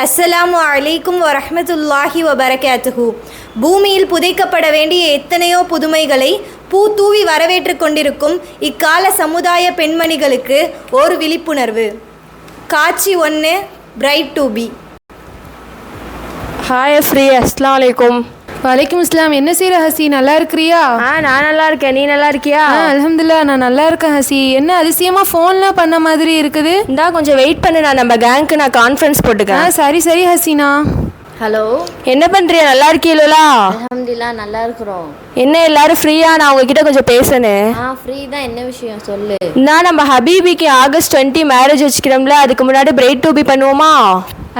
அஸ்ஸலாமு அலைக்கும் வரஹ்மத்துல்லாஹி வபரகாத்துஹு. பூமியில் புதைக்கப்பட வேண்டிய எத்தனையோ புதுமைகளை பூ தூவி வரவேற்று கொண்டிருக்கும் இக்கால சமுதாய பெண்மணிகளுக்கு ஒரு விழிப்புணர்வு. காட்சி ஒன்று பிரைட் டூ பி ஹாய் ஃப்ரீ அஸ்லாம் வலைக்கும் வலைக்கும் இஸ்லாம். என்ன செய்யற ஹசி? நல்லா இருக்கிறியா? ஆ நான் நல்லா இருக்கேன். நீ நல்லா இருக்கியா? ஆ அல்ஹம்துலில்லாஹ் நான் நல்லா இருக்கேன் ஹசி. என்ன அதிசயமா ஃபோன்லாம் பண்ண மாதிரி இருக்குது? இந்தா கொஞ்சம் வெயிட் பண்ணு நான் நம்ம கேங்க்கு நான் கான்ஃபரன்ஸ் ஆ போட்டுக்கேன் சரி சரி ஹசீனா. ஹலோ என்ன பண்றியா? நல்லா இருக்கீங்களா அல்ஹம்துலில்லா நல்லா இருக்கிறோம். என்ன எல்லாரும் ஃப்ரீயா நான் உங்ககிட்ட கொஞ்சம் பேசணும் ஆ ஃப்ரீ தான் என்ன விஷயம்? சொல்லு. நான் நம்ம ஹபீபிக்கு ஆகஸ்ட் டுவெண்ட்டி மேரேஜ் வச்சுக்கிறோம்ல. அதுக்கு முன்னாடி பிரைட் டூபி பண்ணுவோமா?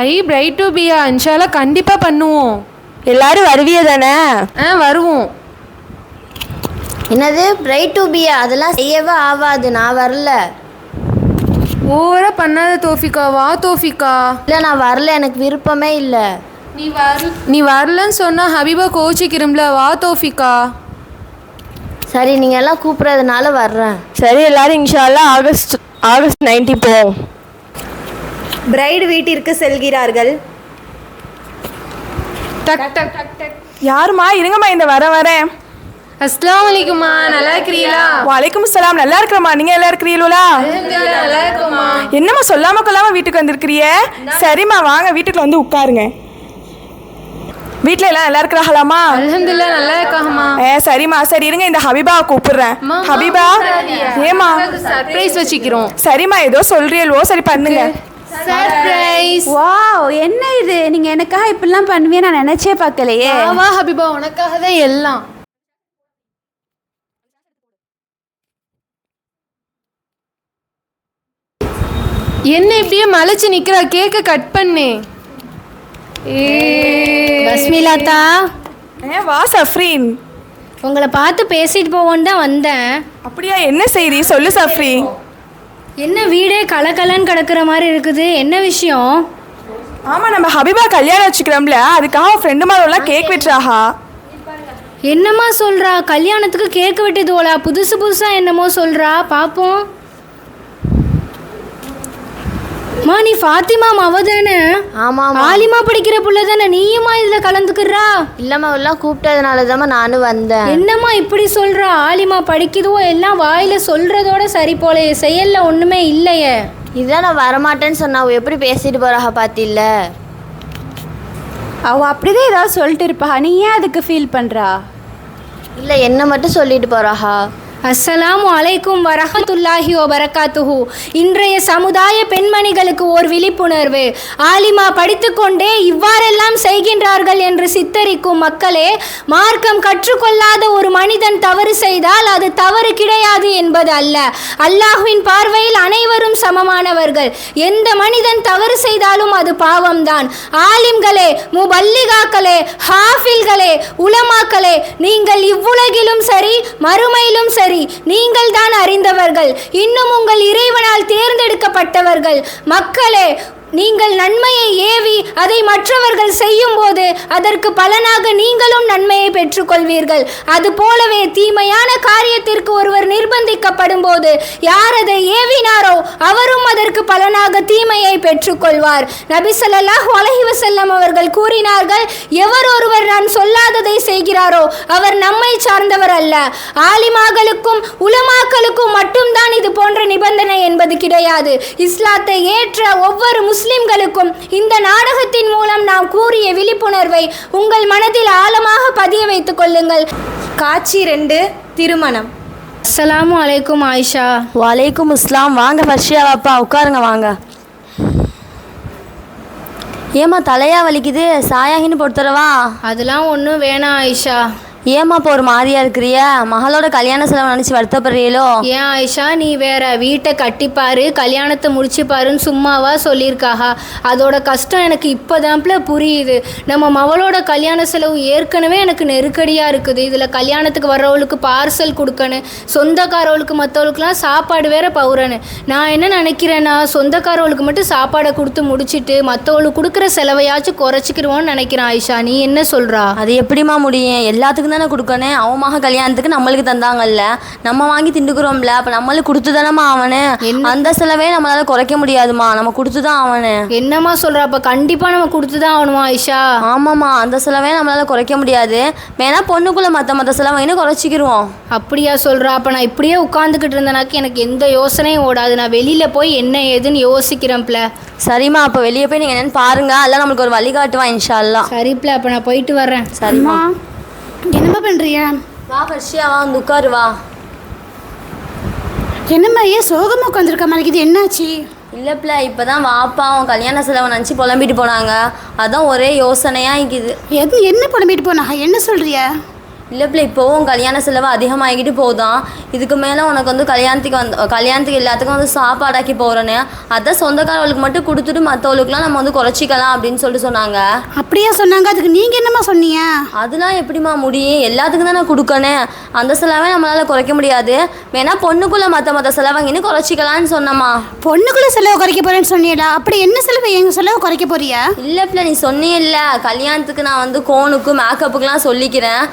ஐ பிரைட் டு பியா இன்ஷால்லா கண்டிப்பா பண்ணுவோம். எல்லாரும் வருவிய தானே? ஆ வருவோம். என்னது? பிரைட் டு பியா அதெல்லாம் செய்யவே ஆகாது நான் வரல. ஓவரா பண்ணாத தோஃபிகா வா தோஃபிகா? இல்லை நான் வரல. எனக்கு விருப்பமே இல்லை. நீ வர நீ வரலன்னு சொன்னா ஹபீபா கோச்சிக்கிறோம்ல வா தோஃபிகா. சரி நீங்கள் எல்லாம் கூப்பிட்றதுனால வர்றேன். சரி எல்லாரும் இன்ஷால்லா ஆகஸ்ட் ஆகஸ்ட் நைன்டி போவோம். பிரைட் வீட்டிற்கு செல்கிறார்கள். டக் டக் டக் டக் யாருமா? இருங்கம்மா இந்த வர வரேன் அஸ்லாம் வலைக்குமா நல்லா இருக்கிறீங்களா? வலைக்கும் சலாம். நல்லா இருக்கிறம்மா. நீங்க இருக்கிறீங்களா நல்லா இருக்கோமா என்னம்மா சொல்லாம கொள்ளாம வீட்டுக்கு வந்திருக்கிறிய சரிம்மா வாங்க. வீட்டுக்குள்ள வந்து உட்காருங்க. வீட்ல எல்லாம் நல்லா இருக்கிறாங்களாமா நல்லா இருக்காங்கம்மா. ஏ சரிம்மா. சரி இருங்க. இந்த ஹபீபாவை கூப்பிடுறேன். ஹபீபா? ஏமா சர்ப்ரைஸ் வச்சுக்கிறோம். சரிம்மா ஏதோ சொல்றியல்வோ? சரி பண்ணுங்க. சர்ப்ரைஸ் வாவ் என்ன இது? நீங்க எனக்காக இப்படிலாம் பண்ணுவீங்க நான் நினைச்சே பார்க்கலையே. வா ஹபிபா உனக்காக தான் எல்லாம். என்ன இப்படியே மலைச்சு நிக்கிறா? கேக்க கட் பண்ணு. பஸ்மிலாத்தா. ஏ வா சஃப்ரீன். உங்களை பார்த்து பேசிட்டு போவோன்னு தான் வந்தேன். அப்படியா என்ன செய்தி? சொல்லு சஃப்ரி என்ன வீடே கலக்கலன்னு கிடக்குற மாதிரி இருக்குது? என்ன விஷயம்? ஆமா நம்ம ஹபீபா கல்யாணம் வச்சுக்கிறோம்ல அதுக்காக ஃப்ரெண்டு மாதிரிலாம் கேக் வெட்டுறாஹா. என்னம்மா சொல்றா? கல்யாணத்துக்கு கேக் வெட்டுதோலா புதுசு புதுசா என்னமோ சொல்றா? பாப்போம். மா நீ ஃபாத்திமா மவ தானே? ஆமாம் ஆலிமா படிக்கிற புள்ள தானே? நீயுமா இதுல கலந்துக்கிறா? இல்லைம்மா எல்லாம் கூப்பிட்டதுனால தாம்மா நானும் வந்தேன். என்னம்மா இப்படி சொல்றா? ஆலிமா படிக்குதோ எல்லாம் வாயில சொல்றதோட சரி போல செயல்ல ஒண்ணுமே இல்லையே. இதான் நான் வரமாட்டேன்னு சொன்னா அவ எப்படி பேசிட்டு போறாக பாத்தில்ல? அவ அப்படிதான் ஏதாவது சொல்லிட்டு இருப்பா. நீ ஏன் அதுக்கு ஃபீல் பண்றா? இல்லை என்ன மட்டும் சொல்லிட்டு போறாஹா அஸ்ஸலாம் அலைக்கும் வரஹத்துல்லாஹி வரகாத்துஹு இன்றைய சமுதாய பெண்மணிகளுக்கு ஓர் விழிப்புணர்வு. ஆலிமா படித்துக்கொண்டே இவ்வாறெல்லாம் செய்கின்றார்கள் என்று சித்தரிக்கும் மக்களே மார்க்கம் கற்றுக்கொள்ளாத ஒரு மனிதன் தவறு செய்தால் அது தவறு கிடையாது என்பது அல்ல. அல்லாஹுவின் பார்வையில் அனைவரும் சமமானவர்கள். எந்த மனிதன் தவறு செய்தாலும் அது பாவம்தான். ஆலிம்களே முபல்லிகாக்களே ஹாஃபில்களே உலமாக்களே நீங்கள் இவ்வுலகிலும் சரி மறுமையிலும் சரி நீங்கள் தான் அறிந்தவர்கள். இன்னும் உங்கள் இறைவனால் தேர்ந்தெடுக்கப்பட்டவர்கள். மக்களே நீங்கள் நன்மையை ஏவி அதை மற்றவர்கள் செய்யும் போது அதற்கு பலனாக நீங்களும் நன்மையை பெற்றுக்கொள்வீர்கள். அது போலவே தீமையான காரியத்திற்கு ஒருவர் நிர்பந்திக்கப்படும் போது யார் அதை ஏவினாரோ அவரும் அதற்கு பலனாக தீமையை பெற்றுக்கொள்வார். நபிசல்லாஹ் ஸல்லல்லாஹு வசல்லம் அவர்கள் கூறினார்கள் எவர் ஒருவர் நான் சொல்லாததை செய்கிறாரோ அவர் நம்மை சார்ந்தவர் அல்ல. ஆலிமாக்களுக்கும் உலமாக்களுக்கும் மட்டும்தான் இது போன்ற நிபந்தனை என்பது கிடையாது. இஸ்லாத்தை ஏற்ற ஒவ்வொரு முஸ்லிம்களுக்கும் இந்த நாடகத்தின் மூலம் நாம் கூறிய விழிப்புணர்வை உங்கள் மனதில் ஆழமாக பதிய வைத்துக் கொள்ளுங்கள். காட்சி ரெண்டு திருமணம். அஸ்ஸலாமு அலைக்கும் ஆயிஷா. வலைக்கும் இஸ்லாம். வாங்க ஃபர்ஷியா வாப்பா உட்காருங்க வாங்க. ஏம்மா தலையா வலிக்குது? சாயாகின்னு போட்டுறவா அதெல்லாம் ஒன்றும் வேணாம் ஆயிஷா. ஏம்மா இப்போ ஒரு மாதிரியா இருக்கிறிய? மகளோட கல்யாண செலவு நினச்சி வருத்தப்படுறீங்களோ ஏன் ஆயிஷா நீ வேற வீட்டை கட்டிப்பாரு கல்யாணத்தை முடிச்சுப்பாருன்னு சும்மாவா சொல்லியிருக்காஹா? அதோட கஷ்டம் எனக்கு இப்போதான்ப்ல புரியுது. நம்ம மவளோட கல்யாண செலவு ஏற்கனவே எனக்கு நெருக்கடியாக இருக்குது. இதில் கல்யாணத்துக்கு வர்றவளுக்கு பார்சல் கொடுக்கணும் சொந்தக்காரவளுக்கு மற்றவளுக்குலாம் சாப்பாடு வேற பவுறனு நான் என்ன நினைக்கிறேன்னா சொந்தக்காரவளுக்கு மட்டும் சாப்பாடை கொடுத்து முடிச்சிட்டு மற்றவளுக்கு கொடுக்குற செலவையாச்சும் குறைச்சிக்கிருவோன்னு நினைக்கிறேன் ஆயிஷா. நீ என்ன சொல்கிறா அது எப்படிம்மா முடியும்? எல்லாத்துக்கும் தானே கொடுக்கணும்? அவன் மக கல்யாணத்துக்கு நம்மளுக்கு தந்தாங்கல்ல. நம்ம வாங்கி திண்டுக்குறோம்ல அப்போ நம்மளுக்கு கொடுத்து தானம்மா அவனு அந்த செலவே நம்மளால குறைக்க முடியாதுமா நம்ம கொடுத்து தான் அவனு என்னம்மா சொல்ற? அப்ப கண்டிப்பா நம்ம கொடுத்து தான் ஆகணுமா ஐஷா? ஆமாம்மா. அந்த செலவே நம்மளால குறைக்க முடியாது. வேணா பொண்ணுக்குள்ள மற்ற மற்ற செலவைன்னு குறைச்சிக்கிருவோம். அப்படியா சொல்றா? அப்ப நான் இப்படியே உட்காந்துக்கிட்டு இருந்தேனாக்கு எனக்கு எந்த யோசனையும் ஓடாது. நான் வெளியில போய் என்ன ஏதுன்னு யோசிக்கிறேன்ப்ல. சரிம்மா. அப்போ வெளியே போய் நீங்கள் என்னன்னு பாருங்க. அல்ல நம்மளுக்கு ஒரு வழிகாட்டுவான் இன்ஷா அல்லாஹ் சரிப்ல. அப்ப நான் போயிட்டு வர்றேன். சரிம்மா. என்னம்மா பண்ணுறியா வா ஃபர்ஷியா வா வந்து உட்காரு வா. என்னம்மா ஏன் சோகமாக உட்காந்துருக்க மாதிரி இது என்னாச்சு? இல்லைப்ல இப்போ தான் வாப்பா அவன் கல்யாண செலவை நினச்சி புலம்பிட்டு போனாங்க. அதான் ஒரே யோசனையாக இருக்குது. எது என்ன புலம்பிட்டு போனா? என்ன சொல்றியா இல்லைப்ல இப்போவும் கல்யாண செலவு அதிகமாகிக்கிட்டு போதான் இதுக்கு மேலே உனக்கு வந்து கல்யாணத்துக்கு வந்து கல்யாணத்துக்கு எல்லாத்துக்கும் வந்து சாப்பாடாக்கி போகிறேன்னு அதான் சொந்தக்காரவளுக்கு மட்டும் கொடுத்துட்டு மற்றவளுக்குலாம் நம்ம வந்து குறைச்சிக்கலாம் அப்படின்னு சொல்லிட்டு சொன்னாங்க. அப்படியா சொன்னாங்க? அதுக்கு நீங்கள் என்னம்மா சொன்னீங்க? அதெல்லாம் எப்படிம்மா முடியும்? எல்லாத்துக்கும் தான் நான் கொடுக்கணும். அந்த செலவை நம்மளால் குறைக்க முடியாது. வேணா பொண்ணுக்குள்ளே மற்ற மற்ற செலவங்கின்னு குறைச்சிக்கலான்னு சொன்னம்மா. பொண்ணுக்குள்ள செலவு குறைக்க போறேன்னு சொன்னீங்களா? அப்படி என்ன செலவு எங்கள் செலவு குறைக்க போறியா? இல்லைப்ல நீ சொன்னியல்ல கல்யாணத்துக்கு நான் வந்து கோனுக்கு மேக்கப்புக்கெலாம் சொல்லிக்கிறேன்.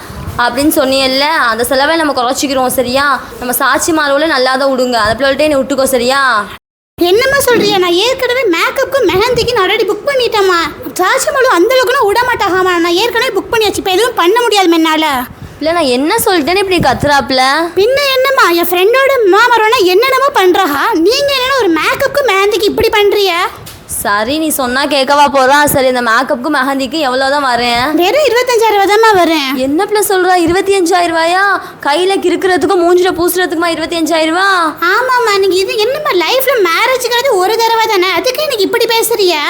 அப்படின்னு சொன்னியல்ல அந்த செலவை நம்ம குறைச்சிக்கிறோம் சரியா? நம்ம சாட்சி மாலவில் நல்லா தான் விடுங்க. அந்த பிள்ளைகிட்டே நீ விட்டுக்கோ சரியா? என்னம்மா சொல்றியா நான் ஏற்கனவே மேக்கப்புக்கும் மெஹந்திக்கு நான் ஆல்ரெடி புக் பண்ணிட்டேம்மா. சாட்சிமலு அந்த அளவுக்குலாம் விட மாட்டாகாமா நான் ஏற்கனவே புக் பண்ணியாச்சு. இப்போ எதுவும் பண்ண முடியாது என்னால். இல்லை நான் என்ன சொல்லிட்டேன்னு இப்படி கத்துறாப்ல பின்ன என்னம்மா? என் ஃப்ரெண்டோட மாமரம்னா என்னென்னமோ பண்ணுறாஹா நீங்கள் என்னென்ன ஒரு மேக்கப்புக்கு மெஹந்திக்கு இப்படி பண்ணுறிய சரி நீ சொன்னா கேட்கவா போறா? சரி இந்த மேக்கப்புக்கு மெஹந்திக்கு எவ்வளோதான் வரேன் வெறும் இருபத்தஞ்சாயிரம் ரூபா தாம்மா வரேன் என்ன பிள்ளை சொல்றா? இருபத்தி அஞ்சாயிரம் ரூபாயா கையில கிறுக்கிறதுக்கும் மூஞ்சில பூசுறதுக்குமா இருபத்தி அஞ்சாயிரம் ரூபா ஆமாம்மா நீங்கள் இது என்னம்மா லைஃப்பில் மேரேஜுங்கிறது ஒரு தடவை தானே அதுக்கு எனக்கு இப்படி பேசுறியா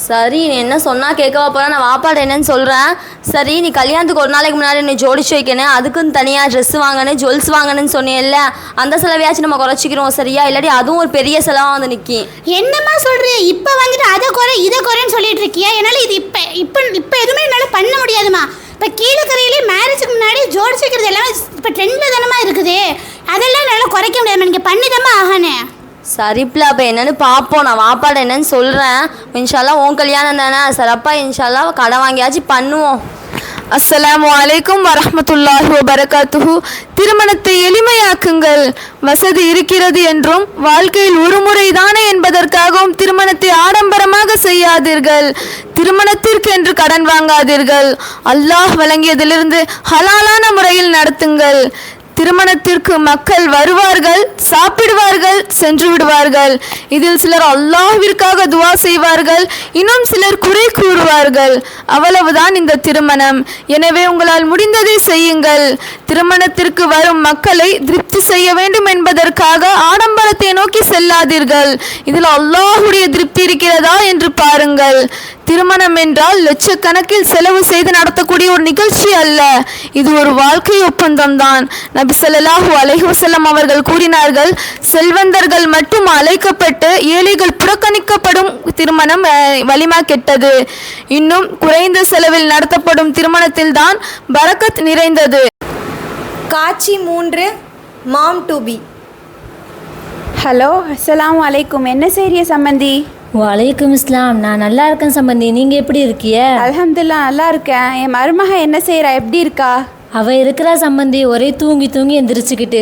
சரி நீ என்ன சொன்னால் கேட்கவா போகிறேன் நான் வாப்பாடு என்னன்னு சொல்கிறேன் சரி நீ கல்யாணத்துக்கு ஒரு நாளைக்கு முன்னாடி நீ ஜோடிச்சு வைக்கணும் அதுக்குன்னு தனியாக ட்ரெஸ் வாங்கணும் ஜுவல்ஸ் வாங்கணும்னு சொன்னேன்ல அந்த செலவையாச்சும் நம்ம குறைச்சிக்கிறோம் சரியா? இல்லாட்டி அதுவும் ஒரு பெரிய செலவாக வந்து நிற்கும் என்னம்மா சொல்றிய இப்போ வந்துட்டு அதை குறை இதை குறைன்னு சொல்லிட்டு இருக்கியா? என்னால் இது இப்போ இப்போ இப்போ எதுவுமே என்னால் பண்ண முடியாதுமா இப்போ கீழக்கரையிலே மேரேஜுக்கு முன்னாடி ஜோடிச்சு வைக்கிறது எல்லாமே இப்போ ட்ரெண்டில் தானமாக இருக்குது. அதெல்லாம் என்னால் குறைக்க முடியாது நீங்கள் பண்ணிதாம்மா ஆகணே சரிப்பில் அப்போ என்னன்னு பார்ப்போம் நான் வாப்பாட என்னன்னு சொல்கிறேன் இன்ஷால்லா உன் கல்யாணம் தானே? சரப்பா இன்ஷால்லா கடன் வாங்கியாச்சும் பண்ணுவோம். அஸ்ஸலாமு வலைக்கும் வரஹ்மத்துல்லாஹி வபரகாத்துஹு. திருமணத்தை எளிமையாக்குங்கள். வசதி இருக்கிறது என்றும் வாழ்க்கையில் ஒரு முறைதானே என்பதற்காகவும் திருமணத்தை ஆடம்பரமாக செய்யாதீர்கள். திருமணத்திற்கு என்று கடன் வாங்காதீர்கள். அல்லாஹ் வழங்கியதிலிருந்து ஹலாலான முறையில் நடத்துங்கள். திருமணத்திற்கு மக்கள் வருவார்கள் சாப்பிடுவார்கள் சென்று விடுவார்கள். இதில் சிலர் அல்லாஹ்விற்காக துவா செய்வார்கள் இன்னும் சிலர் குறை கூறுவார்கள். அவ்வளவுதான் இந்த திருமணம். எனவே உங்களால் முடிந்ததை செய்யுங்கள். திருமணத்திற்கு வரும் மக்களை திருப்தி செய்ய வேண்டும் என்பதற்காக ஆடம்பரத்தை நோக்கி செல்லாதீர்கள். இதில் அல்லாஹுடைய திருப்தி இருக்கிறதா என்று பாருங்கள். திருமணம் என்றால் லட்சக்கணக்கில் செலவு செய்து நடத்தக்கூடிய ஒரு நிகழ்ச்சி அல்ல. இது ஒரு வாழ்க்கை ஒப்பந்தம் தான் நபி ஸல்லல்லாஹு அலைஹி வஸல்லம் அவர்கள் கூறினார்கள் செல்வந்தர்கள் மட்டும் அழைக்கப்பட்டு ஏழைகள் புறக்கணிக்கப்படும் திருமணம் வலிமா கெட்டது இன்னும் குறைந்த செலவில் நடத்தப்படும் திருமணத்தில் தான் பரக்கத் நிறைந்தது. காட்சி மூன்று மாம் டு பி. ஹலோ அஸ்ஸலாமு அலைக்கும். என்ன செய்றிய சம்மந்தி வலைக்கும் இஸ்லாம். நான் நல்லா இருக்கேன் சம்பந்தி. நீங்க எப்படி இருக்கிய? அல்ஹம்துலில்லா நல்லா இருக்கேன். என் மருமக என்ன செய்கிறா எப்படி இருக்கா? அவ இருக்கிறா சம்பந்தி. ஒரே தூங்கி தூங்கி எந்திரிச்சுக்கிட்டு.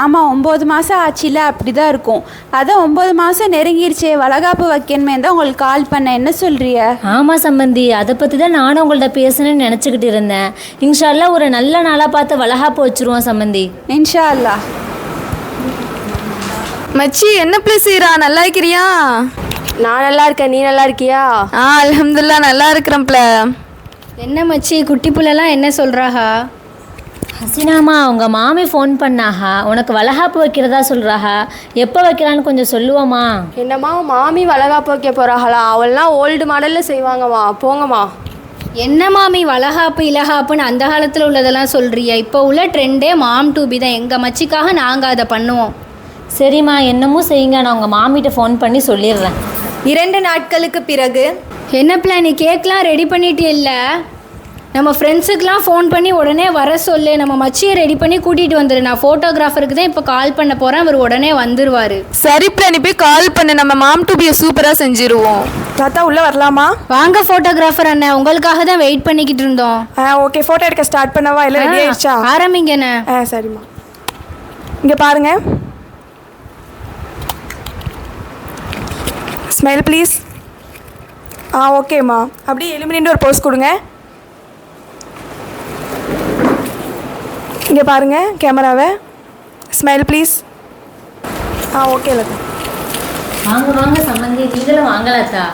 ஆமாம் ஒம்பது மாதம் ஆச்சுல. அப்படி தான் இருக்கும். அதான் ஒம்பது மாதம் நெருங்கிருச்சே. வளகாப்பு வைக்கணுமே தான் உங்களுக்கு கால் பண்ண என்ன சொல்கிறிய ஆமா சம்பந்தி. அதை பத்தி தான் நானும் உங்கள்ட்ட பேசணும்னு நினச்சிக்கிட்டு இருந்தேன். இன்ஷால்லா ஒரு நல்ல நாளாக பார்த்து வளகாப்பு வச்சிருவோம் சம்பந்தி. இன்ஷா அல்லாஹ் மச்சி என்ன பிள்ளை செய்றா? நல்லா இருக்கிறியா? நான் நல்லா இருக்கேன் நீ நல்லா இருக்கியா? ஆ அல்ஹம்துலில்லாஹ் நல்லா இருக்கிறேன்ப்ல என்ன மச்சி குட்டி புள்ளலாம் என்ன சொல்றாஹா ஹசினாமா அவங்க மாமி ஃபோன் பண்ணாஹா உனக்கு வளகாப்பு வைக்கிறதா சொல்றாஹா எப்போ வைக்கலான்னு கொஞ்சம் சொல்லுவோமா? என்னம்மா மாமி வளகாப்பு வைக்க போறாங்களா அவள்லாம் ஓல்டு மாடலில் செய்வாங்கம்மா. போங்கம்மா. என்ன மாமி வளகாப்பு இலகாப்புன்னு அந்த காலத்தில் உள்ளதெல்லாம் சொல்றியா? இப்போ உள்ள ட்ரெண்டே மாம் டூபி தான். எங்கள் மச்சிக்காக நாங்கள் அதை பண்ணுவோம். சரிம்மா என்னமோ செய்யுங்க. நான் உங்கள் மாமிகிட்ட ஃபோன் பண்ணி சொல்லிடுறேன். இரண்டு நாட்களுக்கு பிறகு. என்ன பிளான் நீ கேக்லாம் ரெடி பண்ணிட்டு இல்லை நம்ம ஃப்ரெண்ட்ஸுக்கெலாம் ஃபோன் பண்ணி உடனே வர சொல்லு. நம்ம மச்சியை ரெடி பண்ணி கூட்டிகிட்டு வந்துடு நான் ஃபோட்டோகிராஃபருக்கு தான் இப்போ கால் பண்ண போகிறேன் அவர் உடனே வந்துருவார். சரி பிள்ளை நீ போய் கால் பண்ணு. நம்ம மாம் டூபியை சூப்பராக செஞ்சிருவோம். லதா உள்ளே வரலாமா? வாங்க ஃபோட்டோகிராஃபர் அண்ணன் உங்களுக்காக தான் வெயிட் பண்ணிக்கிட்டு இருந்தோம். ஆ ஓகே ஃபோட்டோ எடுக்க ஸ்டார்ட் பண்ணவா? இல்லை ரெடி ஆயிடுச்சா? ஆரம்பிங்கண்ணே ஆ சரிம்மா. இங்கே பாருங்க. Smile please. ஆ ஓகேம்மா அப்படியே எலிமினேட் ஒரு போஸ் கொடுங்க. இங்கே பாருங்க கேமராவை. Smile please. Ah okay Latha. வாங்க வாங்க சம்மந்தி. நீங்களும் வாங்கலாத்தா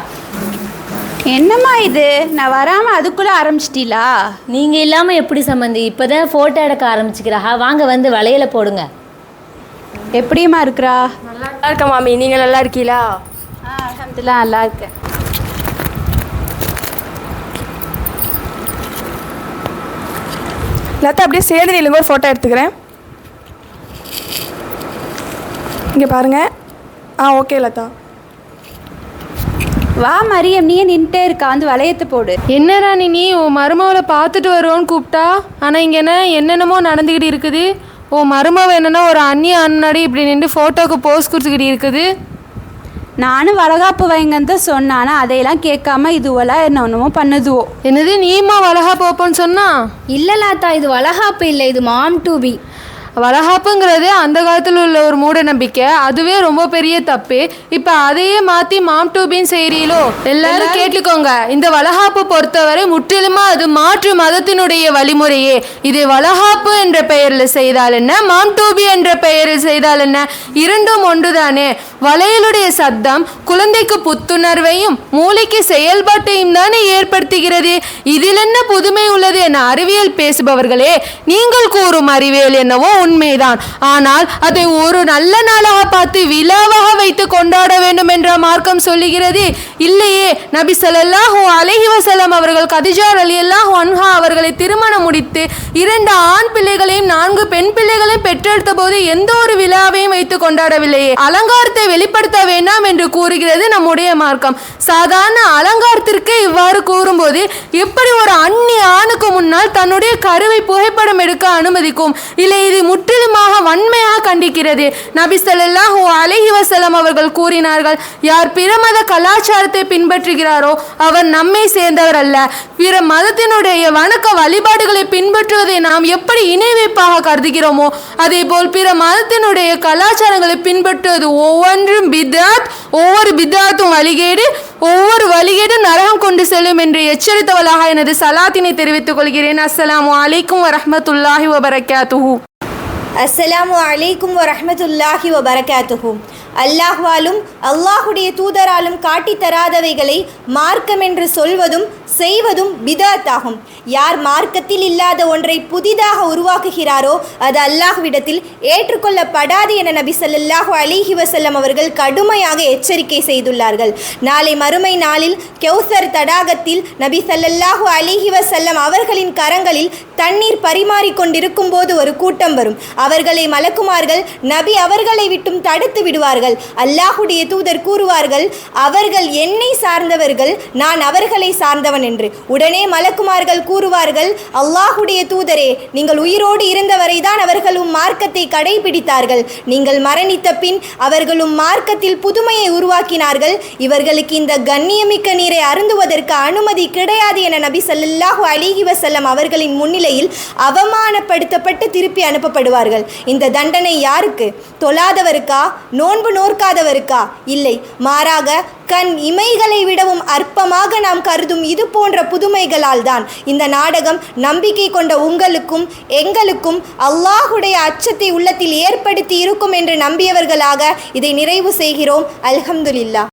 என்னம்மா இது? நான் வராமல் அதுக்குள்ளே ஆரம்பிச்சிட்டீங்களா நீங்கள் இல்லாமல் எப்படி சம்மந்தி? இப்போ தான் ஃபோட்டோ எடுக்க ஆரம்பிச்சுக்கிறா வாங்க வந்து வளையல போடுங்க. எப்படிம்மா இருக்கிறா? நல்லா இருக்க மாமி? நீங்கள் நல்லா இருக்கீங்களா அலமதுல்லா நல்லா இருக்கேன் லதா அப்படியே சேர்ந்து நில்லுங்க ஒரு ஃபோட்டோ எடுத்துக்கிறேன். இங்கே பாருங்க. Ah okay Latha. வா மரியம் நீயே நின்றுட்டே இருக்கா? வந்து வளையத்தை போடு. என்ன ராணி நீ? உன் மருமவளை பார்த்துட்டு வருவோன்னு கூப்பிட்டா? ஆனால் இங்கே என்ன என்னென்னமோ நடந்துக்கிட்டு இருக்குது. உன் மருமவ என்னன்னா ஒரு அந்நிய முன்னாடி இப்படி நின்று ஃபோட்டோக்கு போஸ் கொடுத்துக்கிட்டு இருக்குது. நானும் வளகாப்பு வைங்கன்னு தான் சொன்னேன். ஆனால் அதையெல்லாம் கேட்காம இதுவெல்லாம் என்ன ஒன்றுமோ பண்ணுதுவோ. என்னது நீமா வளகா போப்போன்னு சொன்னா? இல்லை லாத்தா இது வளகாப்பு இல்லை இது மாம் டு பி. வளகாப்புங்கிறது அந்த காலத்தில் உள்ள ஒரு மூட நம்பிக்கை அதுவே ரொம்ப பெரிய தப்பு. இப்போ அதையே மாற்றி மாம் டூபின்னு செய்கிறீங்களோ எல்லாரும் கேட்டுக்கோங்க. இந்த வளகாப்பு பொறுத்தவரை முற்றிலுமா அது மாற்று மதத்தினுடைய வழிமுறையே. இது வளகாப்பு என்ற பெயரில் செய்தால் என்ன? மாம் டூபி என்ற பெயரில் செய்தால் என்ன? இரண்டும் ஒன்றுதானே? வளையலுடைய சத்தம் குழந்தைக்கு புத்துணர்வையும் மூளைக்கு செயல்பாட்டையும் தானே ஏற்படுத்துகிறது. இதில் என்ன புதுமை உள்ளது என அறிவியல் பேசுபவர்களே நீங்கள் கூறும் அறிவியல் என்னவோ உண்மைதான். ஆனால் அதை ஒரு நல்ல நாளாக பார்த்து விழாவாக வைத்து கொண்டாட வேண்டும் என்ற மார்க்கம் சொல்லுகிறது. இல்லையே நபி ஸல்லல்லாஹு அலஹி வசலம் அவர்கள் அலி அல்லாஹ் அன்ஹா அவர்களை திருமணம் முடித்து இரண்டு ஆண் பிள்ளைகளையும் நான்கு பெண் பிள்ளைகளையும் பெற்றெடுத்த போது எந்த ஒரு விழாவையும் வைத்து கொண்டாடவில்லையே. அலங்காரத்தை வெளிப்படுத்த வேண்டாம் என்று கூறுகிறது நம்முடைய மார்க்கம். சாதாரண அலங்காரத்திற்கு இவ்வாறு கூறும்போது எப்படி ஒரு அந்நிய ஆணுக்கு முன்னால் தன்னுடைய கருவை புகைப்படம் எடுக்க அனுமதிக்கும்? இல்லை இது முற்றிலுமாக வன்மையாக கண்டிக்கிறது. நபி ஸல்லல்லாஹு அலைஹி அவர்கள் கூறினார்கள் யார் பிற மத கலாச்சாரத்தை பின்பற்றுகிறாரோ அவர் நம்மை சேர்ந்தவர் அல்ல. பிற மதத்தினுடைய வணக்க வழிபாடுகளை பின்பற்றுவதை நாம் எப்படி இணைவைப்பாக கருதுகிறோமோ அதே போல் பிற மதத்தினுடைய கலாச்சாரங்களை பின்பற்றுவது ஒவ்வொன்றும் பிதாத் ஒவ்வொரு பிதாத்தும் வழிகேடு ஒவ்வொரு வழிகேடும் நரகம் கொண்டு செல்லும் என்று எச்சரித்தவளாக எனது சலாத்தினை தெரிவித்துக் கொள்கிறேன். அஸ்ஸலாமு அலைக்கும் வரமத்துல்லாஹி வபரகாத்துஹு. அஸ்ஸலாமு அலைக்கும் வரஹ்மத்துல்லாஹி வபரகாத்துஹு. அல்லாஹ்வாலும் அல்லாஹுடைய தூதராலும் காட்டித் தராதவைகளை மார்க்கம் என்று சொல்வதும் செய்வதும் பிதாத்தாகும். யார் மார்க்கத்தில் இல்லாத ஒன்றை புதிதாக உருவாக்குகிறாரோ அது அல்லாஹ்விடத்தில் ஏற்றுக்கொள்ளப்படாது என நபி சல்லாஹு அலிஹி வசல்லம் அவர்கள் கடுமையாக எச்சரிக்கை செய்துள்ளார்கள். நாளை மறுமை நாளில் கௌசர் தடாகத்தில் நபி சல்லல்லாஹு அலிஹி வசல்லம் அவர்களின் கரங்களில் தண்ணீர் பரிமாறிக்கொண்டிருக்கும் போது ஒரு கூட்டம் வரும். அவர்களை மலக்குமார்கள் நபி அவர்களை விட்டும் தடுத்து விடுவார்கள். அல்லாஹுடைய தூதர் கூறுவார்கள் அவர்கள் என்னை சார்ந்தவர்கள் நான் அவர்களை உடையவன் என்று. உடனே மலக்குமார்கள் கூறுவார்கள் அல்லாஹுடைய தூதரே நீங்கள் உயிரோடு இருந்தவரைதான் அவர்களும் மார்க்கத்தை கடைபிடித்தார்கள். நீங்கள் மரணித்த பின் அவர்களும் மார்க்கத்தில் புதுமையை உருவாக்கினார்கள். இவர்களுக்கு இந்த கண்ணியமிக்க நீரை அருந்துவதற்கு அனுமதி கிடையாது என நபி சல்லாஹூ அலிஹி வசல்லம் அவர்களின் முன்னிலையில் அவமானப்படுத்தப்பட்டு திருப்பி அனுப்பப்படுவார்கள். இந்த தண்டனை யாருக்கு? தொழாதவருக்கா? நோன்பு நோர்க்காதவருக்கா இல்லை. மாறாக கண் இமைகளை விடவும் அற்பமாக நாம் கருதும் இது போன்ற புதுமைகளால் தான் இந்த நாடகம் நம்பிக்கை கொண்ட உங்களுக்கும் எங்களுக்கும் அல்லாஹுடைய அச்சத்தை உள்ளத்தில் ஏற்படுத்தி இருக்கும் என்று நம்பியவர்களாக இதை நிறைவு செய்கிறோம். அல்ஹம்துலில்லா.